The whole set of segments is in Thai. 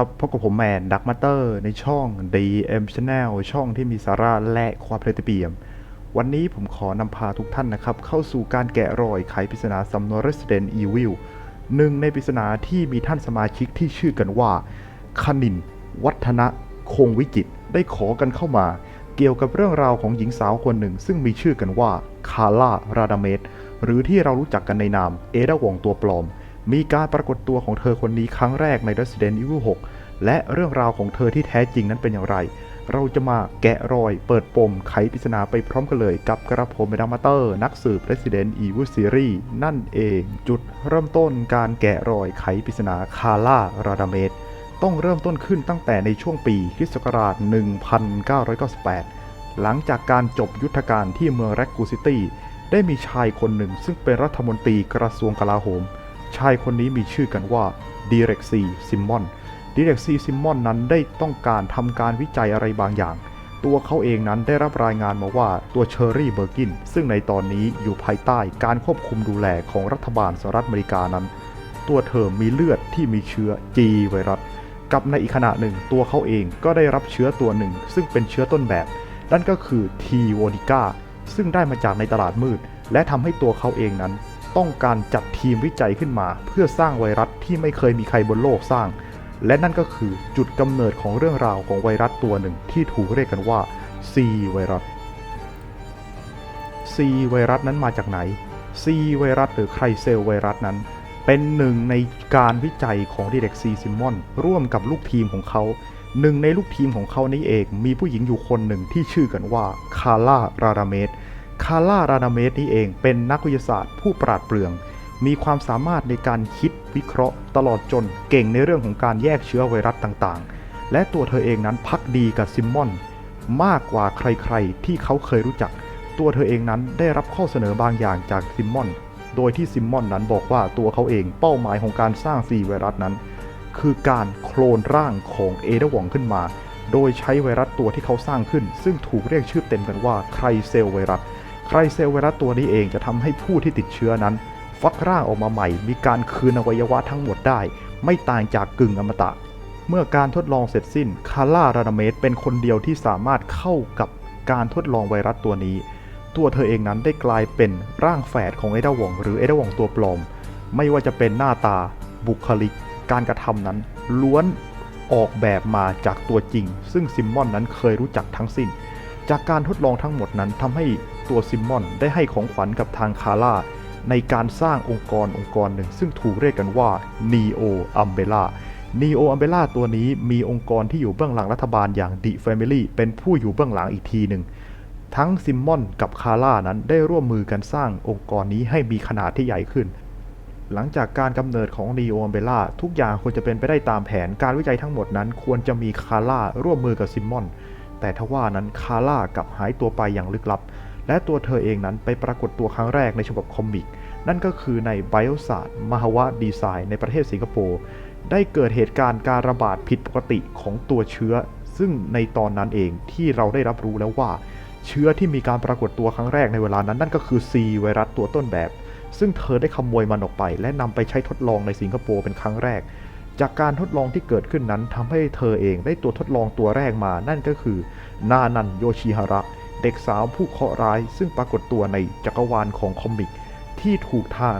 ครับพบกับผมแมนดักมาเตอร์ในช่อง DM Channel ช่องที่มีสาระและความเพลิดเพลินวันนี้ผมขอนำพาทุกท่านนะครับ เข้าสู่การแกะรอยไขปริศนาสำนวน Resident Evil หนึ่งในปริศนาที่มีท่านสมาชิกที่ชื่อกันว่าคณิน วัฒนะคงวิจิตรได้ขอกันเข้ามา เกี่ยวกับเรื่องราวของหญิงสาวคนหนึ่ง ซึ่งมีชื่อกันว่าคาร่าราดาเมสหรือที่เรารู้จักกันในนามเอดาวองตัวปลอม มีการปรากฏตัวของเธอคนนี้ครั้งแรกใน Resident Evil 6 และเรื่องราวของเธอที่แท้จริงนั้นเป็นอย่างไร เราจะมาแกะรอยเปิดปมไขปริศนาไปพร้อมกันเลยกับกระผมเมดามาเตอร์ นักสืบ Resident Evil Series นั่นเอง จุดเริ่มต้นการแกะรอยไขปริศนาคาร่าราดาเมสต้องเริ่มต้นขึ้นตั้งแต่ในช่วงปีคริสต์ศักราช 1998 หลังจากการจบยุทธการที่เมืองแร็กกูซิตี้ได้มีชายคนหนึ่งซึ่งเป็นรัฐมนตรีกระทรวงกลาโหม ชายคนนี้มีชื่อกันว่าดีเร็กซีซิมมอนดีเร็กซีซิมมอนนั้นได้ต้องการทำการวิจัยอะไรบางอย่าง ตัวเขาเองนั้นได้รับรายงานมาว่าตัวเชอร์รี่เบอร์กิน ซึ่งในตอนนี้อยู่ภายใต้การควบคุมดูแลของรัฐบาลสหรัฐอเมริกานั้น ตัวเธอมีเลือดที่มีเชื้อ G ไวรัสกับในอีกขณะหนึ่งตัวเขาเองก็ได้รับเชื้อตัวหนึ่ง ซึ่งเป็นเชื้อต้นแบบ นั่นก็คือ T โวนิก้าซึ่งได้มาจากในตลาดมืด และทำให้ตัวเขาเองนั้น ต้องการจัดทีมวิจัยขึ้นมา เพื่อสร้างไวรัสที่ไม่เคยมีใครบนโลกสร้าง และนั่นก็คือจุดกำเนิดของเรื่องราวของไวรัสตัวหนึ่งที่ถูกเรียกกันว่า C ไวรัส C ไวรัสนั้นมาจากไหน C ไวรัสหรือไครเซลไวรัสนั้น เป็นหนึ่งในการวิจัยของดีเด็กซีซิมอนร่วมกับลูกทีมของเขาหนึ่งในลูกทีมของเขานี้เองมีผู้หญิงอยู่คนหนึ่งที่ชื่อกันว่าคาร่าราดาเมส คาร่าราดาเมสนี่เองเป็นนักวิทยาศาสตร์ผู้ปราดเปรื่อง มีความสามารถในการคิดวิเคราะห์ ตลอดจนเก่งในเรื่องของการแยกเชื้อไวรัสต่างๆ และตัวเธอเองนั้นพักดีกับซิมมอน มากกว่าใครๆ ที่เขาเคยรู้จัก ตัวเธอเองนั้นได้รับข้อเสนอบางอย่างจากซิมมอน โดยที่ซิมมอนนั้นบอกว่าตัวเขาเองเป้าหมายของการสร้างซีไวรัสนั้น คือการโคลนร่างของเอเดวองขึ้นมา โดยใช้ไวรัสตัวที่เขาสร้างขึ้น ซึ่งถูกเรียกชื่อเต็มกันว่าไครเซลไวรัส ไครเซลไวรัสตัวนี้เองจะทำให้ผู้ที่ติดเชื้อนั้น ฟักร่างออกมาใหม่ มีการคืนอวัยวะทั้งหมดได้ ไม่ต่างจากกึ่งอมตะ เมื่อการทดลองเสร็จสิ้นคาร่าราดาเมสเป็นคนเดียวที่สามารถเข้ากับการทดลองไวรัสตัวนี้ ตัวเธอเองนั้นได้กลายเป็นร่างแฝดของเอเดวองหรือเอเดวองตัวปลอม ไม่ว่าจะเป็นหน้าตา บุคลิก การกระทำนั้น ล้วนออกแบบมาจากตัวจริง ซึ่งซิมมอนนั้นเคยรู้จักทั้งสิ้น จากการทดลองทั้งหมดนั้นทำให้ ตัวซิมมอนได้ให้ของขวัญกับทางคาร่าในการสร้างองค์กรองค์กรหนึ่ง ซึ่งถูกเรียกกันว่า Neo Umbrella Neo Umbrella ตัวนี้มีองค์กรที่อยู่เบื้องหลังรัฐบาลอย่าง The Family เป็นผู้อยู่เบื้องหลังอีกทีหนึ่ง ทั้งซิมมอนกับคาร่านั้นได้ร่วมมือกันสร้างองค์กรนี้ให้มีขนาดที่ใหญ่ขึ้น หลังจากการกำเนิดของ Neo Umbrella ทุกอย่างควรจะเป็นไปได้ตามแผนการวิจัยทั้งหมดนั้น ควรจะมีคาร่าร่วมมือกับซิมมอนแต่ทว่านั้นคาร่ากลับหายตัวไปอย่างลึกลับ และตัวเธอเองนั้นไปปรากฏตัวครั้งแรกในฉบับคอมิก นั่นก็คือในไบโอศาสตร์มหาวะดีไซน์ในประเทศสิงคโปร์ได้เกิดเหตุการณ์การระบาดผิดปกติของตัวเชื้อ ซึ่งในตอนนั้นเองที่เราได้รับรู้แล้วว่า เชื้อที่มีการปรากฏตัวครั้งแรกในเวลานั้นนั่นก็คือ C ไวรัสตัวต้นแบบ ซึ่งเธอได้ขโมยมันออกไป และนำไปใช้ทดลองในสิงคโปร์เป็นครั้งแรก จากการทดลองที่เกิดขึ้นนั้นทำให้เธอเองได้ตัวทดลองตัวแรกมา นั่นก็คือ นานันโยชิฮาระ เด็กสาวผู้เคราะห์ร้ายซึ่งปรากฏตัวในจักรวาลของคอมิก ที่ถูกทาง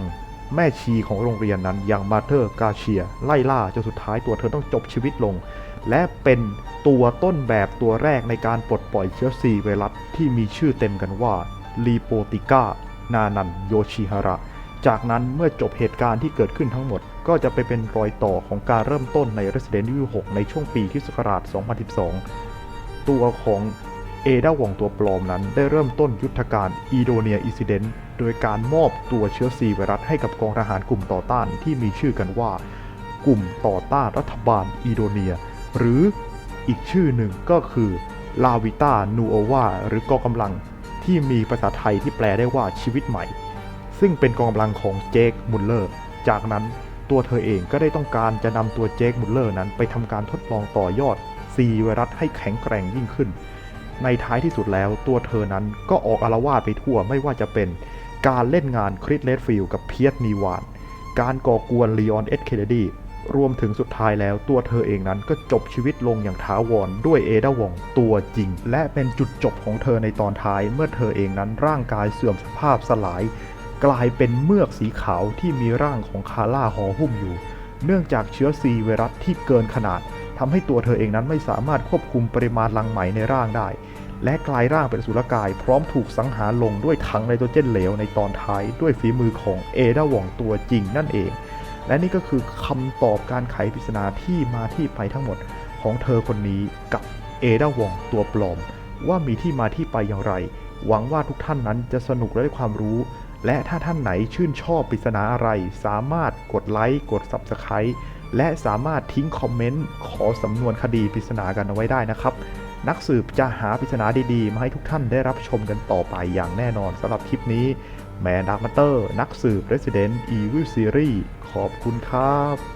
แม่ชีของโรงเรียนนั้นอย่างมาเธอร์กาเชีย ไล่ล่าจนสุดท้ายตัวเธอต้องจบชีวิตลง และเป็นตัวต้นแบบตัวแรกในการปลดปล่อยเชื้อซีไวรัสที่มีชื่อเต็มกันว่าลีโปติก้านานันโยชิฮาระ จากนั้นเมื่อจบเหตุการณ์ที่เกิดขึ้นทั้งหมด ก็จะไปเป็นรอยต่อของการเริ่มต้นใน Resident Evil 6 ในช่วงปีคิสต์ศักราช2012 ตัวของ เอดาวองตัวปลอมนั้นได้เริ่มต้นยุทธการอีโดเนียอิซิเดนต์โดยการมอบตัวเชื้อซีไวรัสให้กับกองทหารกลุ่มต่อต้านที่มีชื่อกันว่า กลุ่มต่อต้านรัฐบาลอีโดเนีย หรืออีกชื่อหนึ่งก็คือลาวิต้านูโอวาหรือกองกำลังที่มีภาษาไทยที่แปลได้ว่าชีวิตใหม่ ซึ่งเป็นกองกำลังของเจคมุลเลอร์ จากนั้นตัวเธอเองก็ได้ต้องการจะนำตัวเจคมุลเลอร์นั้นไปทำการทดลองต่อยอดซีไวรัสให้แข็งแกร่งยิ่งขึ้น ในท้ายที่สุดแล้วตัวเธอนั้นก็ออกอารวาสไปทั่วไม่ว่าจะเป็นการเล่นงานคริสเลดฟิลกับเพียร์นีวาน การก่อกวนลีออนเอสเคเนดีรวมถึงสุดท้ายแล้วตัวเธอเองนั้นก็จบชีวิตลงอย่างถาวรด้วยเอดาวองตัวจริง และเป็นจุดจบของเธอในตอนท้ายเมื่อเธอเองนั้นร่างกายเสื่อมสภาพสลาย กลายเป็นเมือกสีขาวที่มีร่างของคาร่าห่อหุ้มอยู่ เนื่องจากเชื้อซีไวรัสที่เกินขนาดทำให้ตัวเธอเองนั้นไม่สามารถควบคุมปริมาณรังไหมในร่างได้ และกลายร่างเป็นสุรกาย พร้อมถูกสังหารลงด้วยถังไนโตรเจนเหลวในตอนท้ายด้วยฝีมือของเอดาวองตัวจริงนั่นเอง และนี่ก็คือคำตอบการไขปริศนาที่มาที่ไปทั้งหมดของเธอคนนี้กับเอดาวองตัวปลอม ว่ามีที่มาที่ไปอย่างไร หวังว่าทุกท่านนั้นจะสนุกและได้ความรู้ และถ้าท่านไหนชื่นชอบปริศนาอะไร สามารถกดไลค์กด Subscribe และสามารถทิ้งคอมเมนต์ขอสำนวนคดีปริศนากันเอาไว้ได้นะครับ นักสืบจะหาปริศนาดีๆ มาให้ทุกท่านได้รับชมกันต่อไปอย่างแน่นอนสำหรับคลิปนี้ แมนดักมาเตอร์ นักสืบ Resident Evil Series ขอบคุณครับ